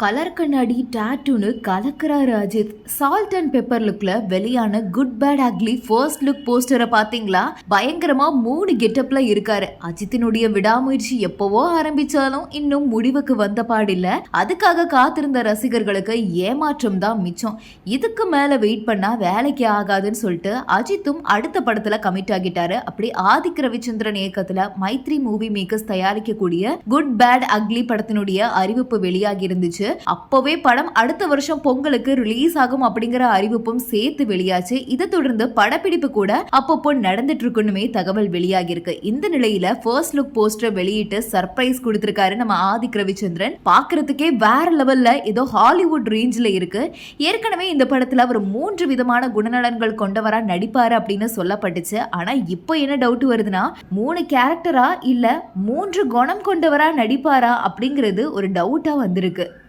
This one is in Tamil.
கலர் கண்ணாடி டேட்டூன்னு கலக்கிறார் அஜித். சால்ட் அண்ட் பெப்பர் லுக்ல வெளியான good bad ugly first look போஸ்டரை பாத்தீங்களா? பயங்கரமா மூணு கெட்டப்ல இருக்காரு. அஜித்தினுடைய விடாமுயற்சி எப்பவோ ஆரம்பிச்சாலும் இன்னும் முடிவுக்கு வந்த பாடில்ல. அதுக்காக காத்திருந்த ரசிகர்களுக்கு ஏமாற்றம் தான் மிச்சம். இதுக்கு மேல வெயிட் பண்ணா வேலைக்கு ஆகாதுன்னு சொல்லிட்டு அஜித்தும் அடுத்த படத்துல கமிட் ஆகிட்டாரு. அப்படி ஆதிக் ரவிச்சந்திரன் இயக்கத்துல மைத்ரி மூவி மேக்கர்ஸ் தயாரிக்கக்கூடிய குட் பேட் அக்லி படத்தினுடைய அறிவிப்பு வெளியாகி இருந்துச்சு. அப்போவே படம் அடுத்த வருஷம் பொங்கலுக்கு ரிலீஸ் ஆகும் அப்படிங்கிற அறிவிப்பும் சேர்த்து வெளியாச்சு. இதை தொடர்ந்து படப்பிடிப்பு கூட அப்பப்போ நடந்துட்டு இருக்குன்னுமே தகவல் வெளியாகி இருக்கு இந்த நிலையில ஃபர்ஸ்ட் லுக் போஸ்டர் வெளியிட்டு சர்ப்ரைஸ் கொடுத்திருக்காரு நம்ம ஆதிக் ரவிச்சந்திரன். பாக்குறதுக்கே வேற லெவல்ல ஏதோ ஹாலிவுட் ரேஞ்சில் இருக்கு. ஏற்கனவே இந்த படத்துல அவர் மூன்று விதமான குணநலன்கள் கொண்டவரா நடிப்பாரு அப்படின்னு சொல்லப்பட்டுச்சு. ஆனா இப்போ என்ன டவுட் வருதுன்னா மூணு கேரக்டரா இல்ல மூன்று குணம் கொண்டவரா நடிப்பாரா அப்படிங்கிறது ஒரு டவுட்டா வந்திருக்கு.